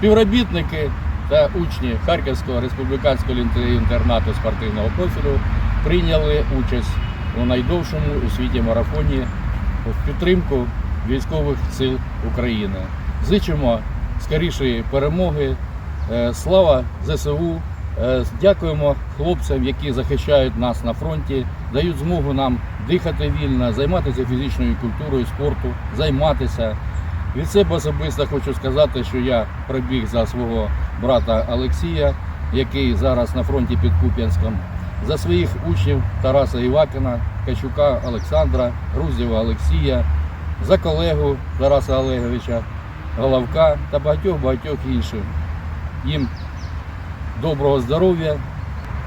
Співробітники та учні Харківського республіканського інтернату спортивного профілю прийняли участь у найдовшому у світі марафоні в підтримку військових сил України. Зичимо скорішої перемоги. Е, Слава ЗСУ! Е, Дякуємо хлопцям, які захищають нас на фронті, дають змогу нам дихати вільно, займатися фізичною культурою, спорту, займатися. Від себе особисто хочу сказати, що я прибіг за свого брата Олексія, який зараз на фронті під Куп'янськом, за своїх учнів Тараса Івакіна, Качука Олександра, Грузєва Олексія, за колегу Тараса Олеговича, Головка та багатьох-багатьох інших. Їм доброго здоров'я.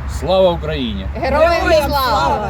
Слава Україні! Героям слава!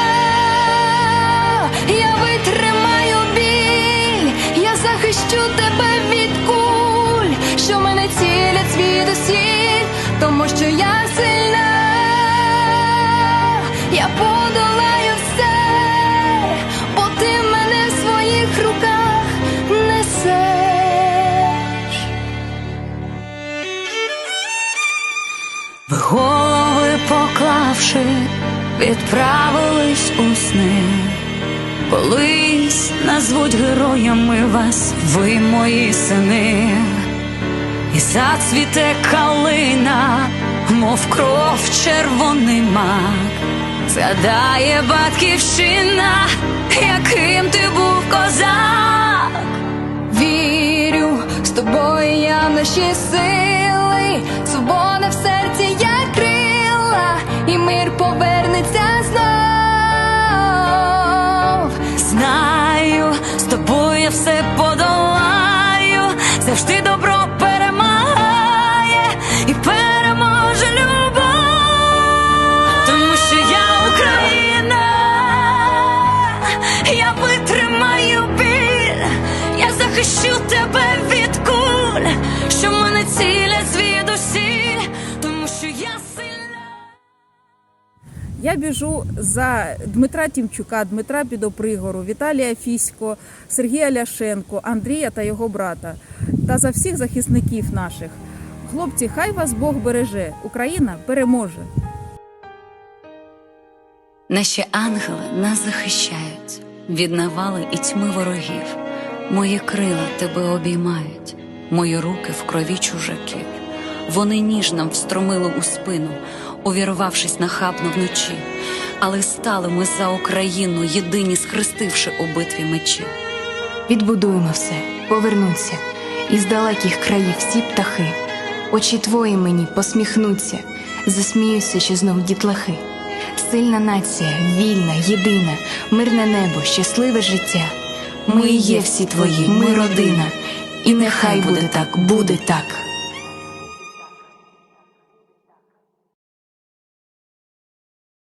тому що я сильна, я подолаю все, бо ти мене в своїх руках несеш. В голови поклавши, відправились у сни. Колись назвуть героями вас, ви мої сини, і зацвіте калина, мов кров червоний мак, згадає батьківщина, яким ти був козак. Вірю, з тобою я наші сили, свобода в серці як крила, і мир повернеться знов. Знаю, з тобою я все подолаю, завжди добро захищу тебе від куль, що мене цілять звідусіль, тому що я сильна. Я біжу за Дмитра Тімчука, Дмитра Підопригору, Віталія Фісько, Сергія Ляшенко, Андрія та його брата та за всіх захисників наших. Хлопці, хай вас Бог береже. Україна переможе. Наші ангели нас захищають від навали і тьми ворогів. Мої крила тебе обіймають, мої руки в крові чужаків. Вони ніж нам встромили у спину, увірвавшись нахабно вночі. Але стали ми за Україну, єдині схрестивши у битві мечі. Відбудуємо все, повернуться, із далеких країв всі птахи. Очі твої мені посміхнуться, засміються, що знов дітлахи. Сильна нація, вільна, єдина, мирне небо, щасливе життя. Ми є всі твої, ми родина, і нехай буде так, буде так.